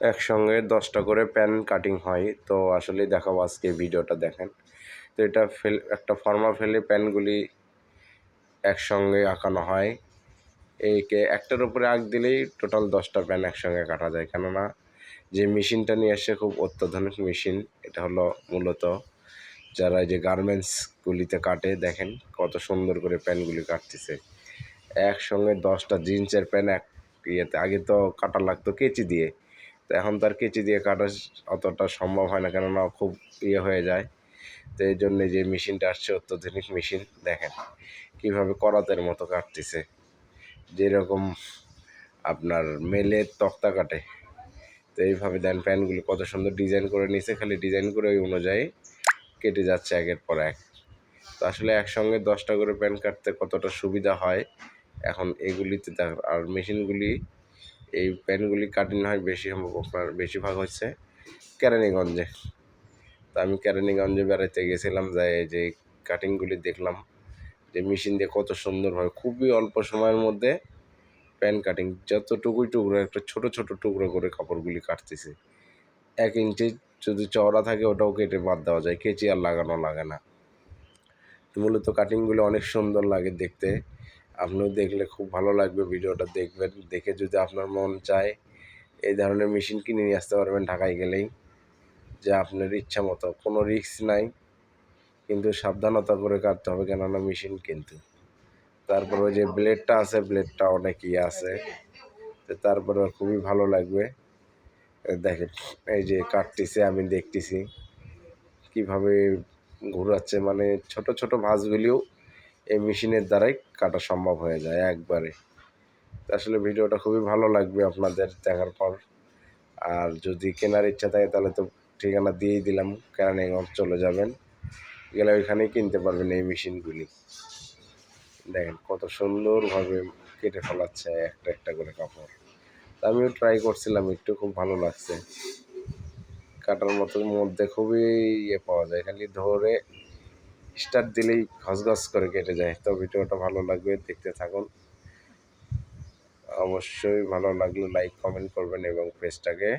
একসঙ্গে দশটা করে প্যান কাটিং হয়। তো আসলে দেখাবো আজকে ভিডিওটা, দেখেন। তো এটা ফেল, একটা ফর্মা ফেলে প্যানগুলি একসঙ্গে আঁকানো হয়। এইকে একটার উপরে আঁক দিলেই টোটাল দশটা প্যান একসঙ্গে কাটা যায়। কেননা যে মেশিনটা নিয়ে আসে খুব অত্যাধুনিক মেশিন, এটা হলো মূলত যারা এই যে গার্মেন্টসগুলিতে কাটে, দেখেন কত সুন্দর করে প্যানগুলি কাটতেছে। একসঙ্গে দশটা জিন্সের প্যান এক ইয়েতে, আগে তো কাটা লাগতো কেচি দিয়ে। তো এখন তার কেঁচি দিয়ে কাটা অতটা সম্ভব হয় না, কেননা খুব ইয়ে হয়ে যায়। তো এই জন্যে যে মেশিনটা আসছে, অত্যাধুনিক মেশিন, দেখেন কীভাবে করাতের মতো কাটতেছে। যেরকম আপনার মেলে তক্তা কাটে, তো এইভাবে দেন প্যানগুলি কত সুন্দর ডিজাইন করে নিয়েছে খালি ডিজাইন করে ওই অনুযায়ী কেটে যাচ্ছে একের পর এক। তো আসলে একসঙ্গে দশটা করে প্যান কাটতে কতটা সুবিধা হয়, এখন এগুলিতে আর মেশিনগুলি এই প্যানগুলি কাটিং হয় বেশি আপনার বেশিরভাগ হচ্ছে কেরানীগঞ্জে। তো আমি কেরানীগঞ্জে বেড়াতে গেছিলাম, যাই যে কাটিংগুলি দেখলাম, যে মেশিন দিয়ে কত সুন্দরভাবে খুবই অল্প সময়ের মধ্যে প্যান কাটিং যতটুকুই টুকরো, একটা ছোট ছোট টুকরো করে কাপড়গুলি কাটতেছে। এক ইঞ্চি যদি চওড়া থাকে, ওটাও কেটে বাদ দেওয়া যায়, কেচি আর লাগানো লাগে না। মূলত কাটিংগুলো অনেক সুন্দর লাগে দেখতে। আপনিও দেখলে খুব ভালো লাগবে ভিডিওটা দেখবেন। দেখে যদি আপনার মন চায়, এই ধরনের মেশিন কিনে নিয়ে আসতে পারবেন ঢাকায় গেলেই। যে আপনার ইচ্ছা মতো, কোনো রিস্ক নাই। কিন্তু সাবধানতা করে কাটতে হবে কেননা মেশিন কিন্তু। তারপর ওই যে ব্লেডটা আছে, ব্লেডটা অনেক ইয়ে আছে। তো তারপরে খুবই ভালো লাগবে। দেখেন, এই যে কাটতেছে, আমি দেখতেছি। কীভাবে ঘোরাচ্ছে মানে ছোট ছোট ভাঁজগুলিও এই মেশিনের দ্বারাই কাটা সম্ভব হয়ে যায় একবারে। আসলে ভিডিওটা খুবই ভালো লাগবে আপনাদের দেখার পর। আর যদি কেনার ইচ্ছা থাকে তাহলে তো ঠিকানা দিয়েই দিলাম, কেরানীগঞ্জ চলে যাবেন। গেলে ওইখানেই কিনতে পারবেন এই মেশিনগুলি। দেখেন কত সুন্দরভাবে কেটে ফেলাচ্ছে একটা একটা করে কাপড়। তা আমিও ট্রাই করছিলাম, একটু খুব ভালো লাগছে। কাটার মতো মধ্যে খুবই ইয়ে পাওয়া যায়, খালি ধরে স্টার্ট দিলেই ঘস করে কেটে যায়। তো ভিডিওটা ভালো লাগবে দেখতে থাকুন। অবশ্যই ভালো লাগলে লাইক কমেন্ট করবেন এবং পেজটাকে